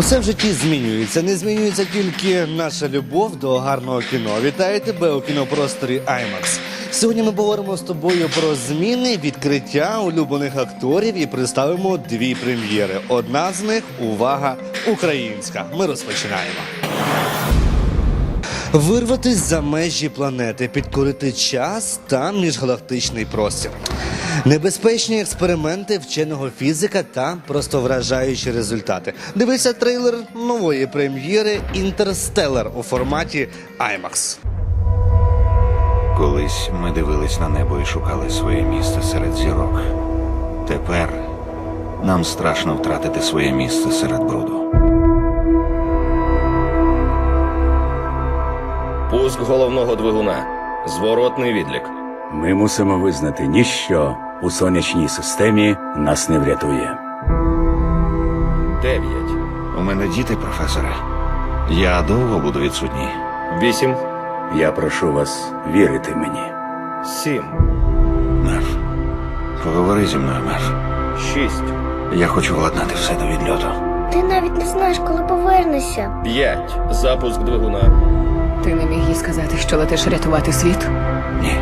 Усе в житті змінюється. Не змінюється тільки наша любов до гарного кіно. Вітаю тебе у кінопросторі IMAX. Сьогодні ми говоримо з тобою про зміни, відкриття улюблених акторів і представимо дві прем'єри. Одна з них увага українська. Ми розпочинаємо. Вирватись за межі планети, підкорити час та міжгалактичний простір. Небезпечні експерименти вченого фізика та просто вражаючі результати. Дивися трейлер нової прем'єри Інтерстеллар у форматі IMAX. Колись ми дивились на небо і шукали своє місце серед зірок. Тепер нам страшно втратити своє місце серед бруду. Пуск головного двигуна. Зворотний відлік. Ми мусимо визнати, ніщо у сонячній системі нас не врятує. Дев'ять. У мене діти, професоре. Я довго буду відсутній. Вісім. Я прошу вас вірити мені. Сім. Мерф, поговори зі мною, Мерф. Шість. Я хочу владнати все до відльоту. Ти навіть не знаєш, коли повернешся. П'ять. Запуск двигуна. Ти не міг їй сказати, що летиш рятувати світ? Ні.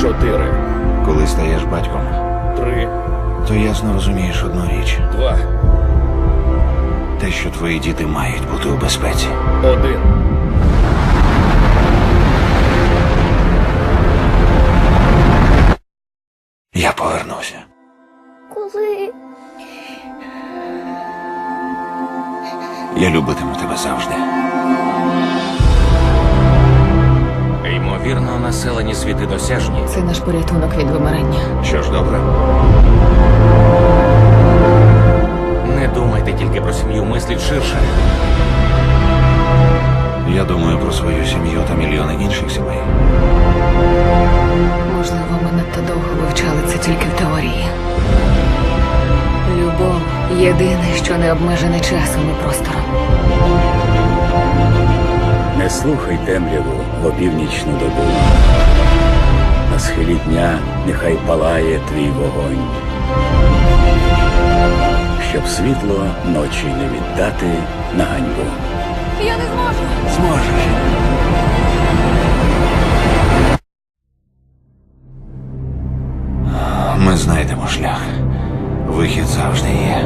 Чотири. Коли стаєш батьком, Три. то ясно розумієш одну річ: Два. те, що твої діти мають бути у безпеці. Один. Я повернуся. Коли Я любитиму тебе завжди. Населені світи досяжні. Це наш порятунок від вимирання. Що ж, добре? Не думайте тільки про сім'ю, мисліть ширше. Я думаю про свою сім'ю та мільйони інших сімей. Можливо, ми надто довго вивчали це тільки в теорії. Любов єдине, що не обмежене часом і простором. Не слухай темряву в опівнічну добу. На схилі дня нехай палає твій вогонь. Щоб світло ночі не віддати на ганьбу. Я не зможу. Зможеш. Ми знайдемо шлях. Вихід завжди є.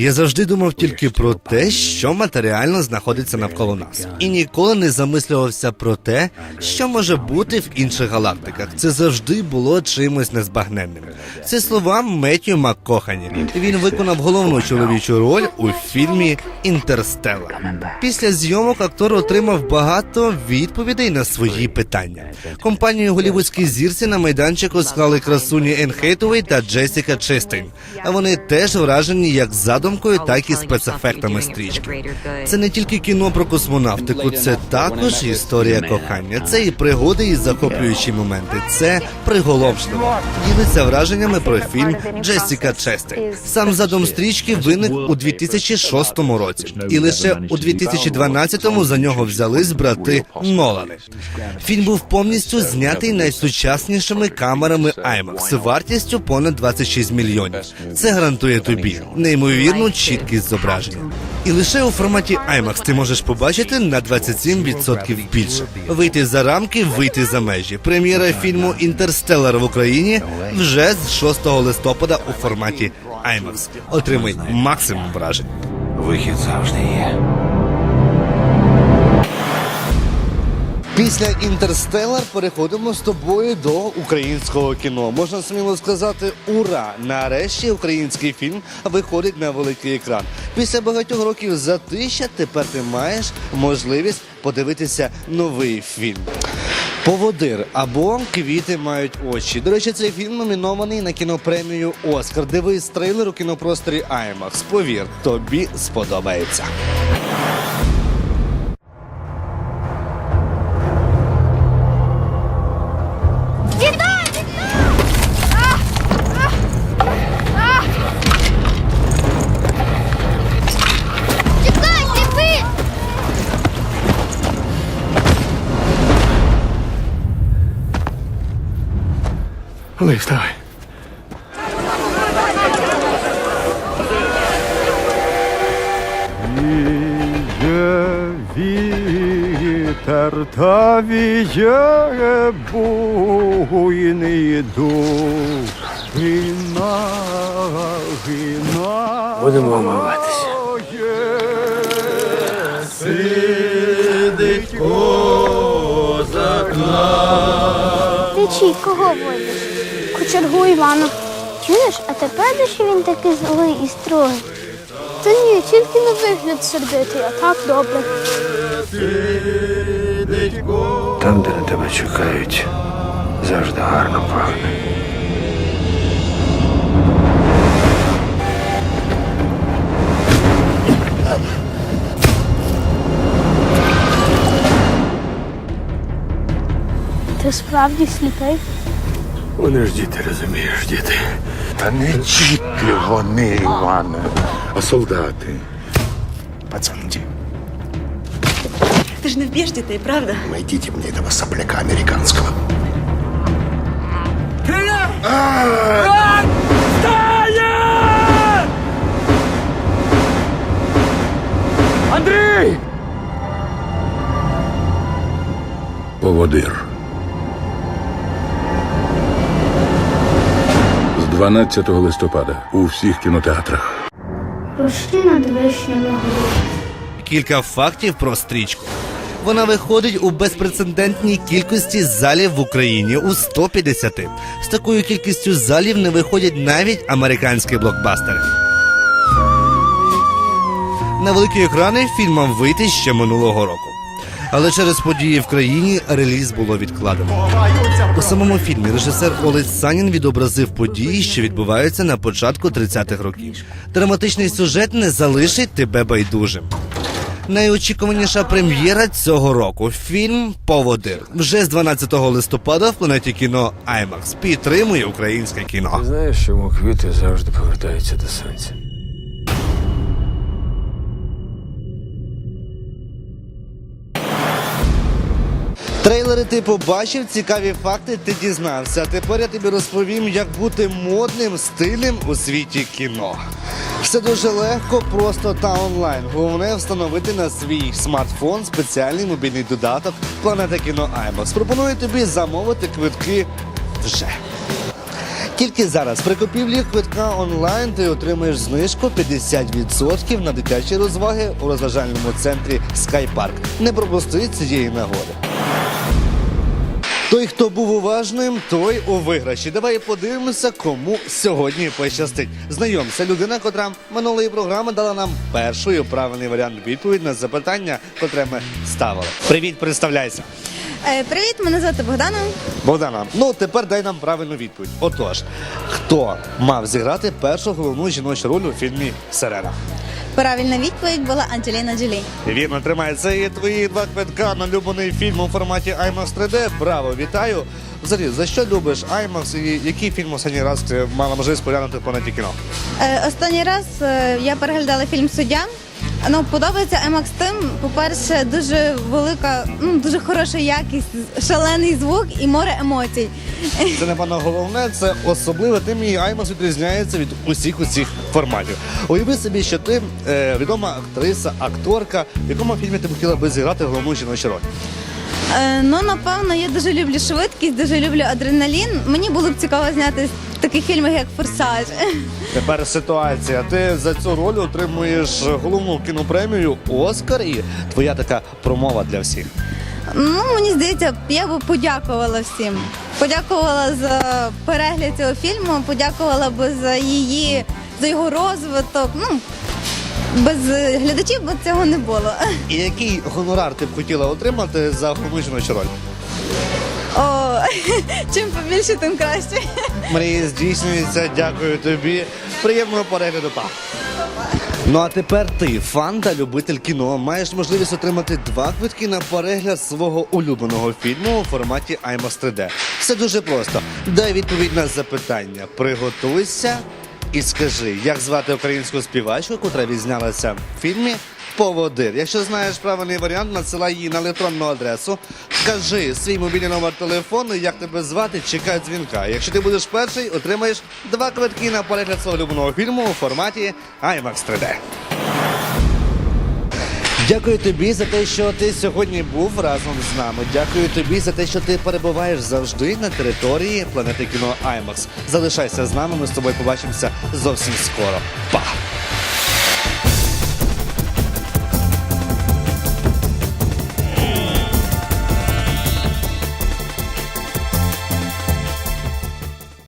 Я завжди думав тільки про те, що матеріально знаходиться навколо нас, і ніколи не замислювався про те, що може бути в інших галактиках. Це завжди було чимось незбагненним. Це слова Меттю Маккохані. Він виконав головну чоловічу роль у фільмі Інтерстелла. Після зйомок актор отримав багато відповідей на свої питання. Компанію голівудські зірці на майданчику склали красуні Хейтовей та Джесіка Честейн. А вони теж вражені як задумкою, так і спецефектами стрічки. Це не тільки кіно про космонавтику, це також історія кохання. Це і пригоди, і захоплюючі моменти. Це приголомшливо. Ділиться враженнями про фільм Джесіка Честейн. Сам задум стрічки виник у 2006 році, і лише у 2012-му за нього взялись брати Нолани. Фільм був повністю знятий найсучаснішими камерами IMAX вартістю понад 26 мільйонів. Це гарантує тобі неймовірну чіткість зображення. І лише у форматі IMAX ти можеш побачити на 27% більше. Вийти за рамки, вийти за межі. Прем'єра фільму Інтерстеллар в Україні вже з 6 листопада у форматі IMAX. Отримай максимум вражень. Вихід завжди є. Після Інтерстеллар переходимо з тобою до українського кіно. Можна сміло сказати, ура! Нарешті український фільм виходить на великий екран. Після багатьох років затища тепер ти маєш можливість подивитися новий фільм. Поводир або квіти мають очі. До речі, цей фільм номінований на кінопремію Оскар. Дивись трейлер у кінопросторі IMAX. Повір, тобі сподобається. Лей, вставай. Віє вітер та віє буйний дух. Гина, гина. Будемо омиватися. Сидить Ти чий, кого водиш? Кочергу Івана. Чуєш, а тепер що він такий злий і строгий? Та ні, тільки на вигляд сердитий, а так добре. Там, де на тебе чекають, завжди гарно пахне. Ти справді сліпий? Вони ж діти, розумієш, діти. Та не діти вони, Іване, а солдати. Пацанки, Ты же не вбьешь детей, правда? найдите мне этого сопляка американского. Андрій! Поводир. 12 листопада у всіх кінотеатрах. Рушки над вишнями Кілька фактів про стрічку. Вона виходить у безпрецедентній кількості залів в Україні у 150. З такою кількістю залів не виходять навіть американські блокбастери. На великі екрани фільм мав вийти ще минулого року. Але через події в країні реліз було відкладено. У самому фільмі режисер Олесь Санін відобразив події, що відбуваються на початку 30-х років. Драматичний сюжет не залишить тебе байдужим. Найочікуваніша прем'єра цього року фільм Поводир вже з 12 листопада в планеті кіно IMAX підтримує українське кіно. Знаєш, чому квіти завжди повертаються до сонця? Трейлери ти побачив, цікаві факти ти дізнався. Тепер я тобі розповім, як бути модним, стильним у світі кіно. Все дуже легко, просто та онлайн. Головне встановити на свій смартфон спеціальний мобільний додаток Планета кіно IMAX. Пропоную тобі замовити квитки вже. Тільки зараз при купівлі квитка онлайн ти отримаєш знижку 50% на дитячі розваги у розважальному центрі Скайпарк. Не пропусти цієї нагоди. Той, хто був уважним, той у виграші. Давай подивимося, кому сьогодні пощастить. Знайомся, людина, котра минулої програми дала нам першою правильний варіант відповідь на запитання, котре ми ставили. Привіт, представляйся. Е, привіт, мене звати Богдана. Богдана, ну тепер дай нам правильну відповідь. Отож, хто мав зіграти першу головну жіночу роль у фільмі Сирена? Правильна відповідь була Анджеліна Джолі. Вірно, тримає. Це є твої два квитка на улюблений фільм у форматі IMAX 3D. Браво, вітаю. Взагалі, за що любиш IMAX і який фільм останній раз ти мала можливість поглянути в планеті кіно? Е, останній раз е, я переглядала фільм Суддя. Ну, подобається Емакс тим, по-перше, дуже велика, ну дуже хороша якість, шалений звук і море емоцій. Це напевно головне, це особливе тим і IMAX відрізняється від усіх усіх форматів. Уяви собі, що ти е, відома актриса, акторка, в якому фільмі ти б хотіла би зіграти головну жіночу роль? Е, ну, напевно, я дуже люблю швидкість, дуже люблю адреналін. Мені було б цікаво зняти в таких фільмах, як Форсаж. Тепер ситуація. Ти за цю роль отримуєш головну кінопремію Оскар і твоя така промова для всіх. Ну, мені здається, я би подякувала всім. Подякувала за перегляд цього фільму, подякувала би за її, за його розвиток. Ну, без глядачів би цього не було. І який гонорар ти б хотіла отримати за головну роль? Чим побільше, тим краще. Мрії здійснюється, дякую тобі. Приємного перегляду. Па. Ну а тепер ти, фан та любитель кіно, маєш можливість отримати два квитки на перегляд свого улюбленого фільму у форматі IMAX 3D. Все дуже просто. Дай відповідь на запитання. Приготуйся і скажи, як звати українську співачку, котра відзнялася в фільмі поводир. Якщо знаєш правильний варіант, надсилай її на електронну адресу. Кажи свій мобільний номер телефону, як тебе звати, чекай дзвінка. Якщо ти будеш перший, отримаєш два квитки на перегляд свого улюбленого фільму у форматі IMAX 3D. Дякую тобі за те, що ти сьогодні був разом з нами. Дякую тобі за те, що ти перебуваєш завжди на території планети кіно IMAX. Залишайся з нами. Ми з тобою побачимося зовсім скоро. Па!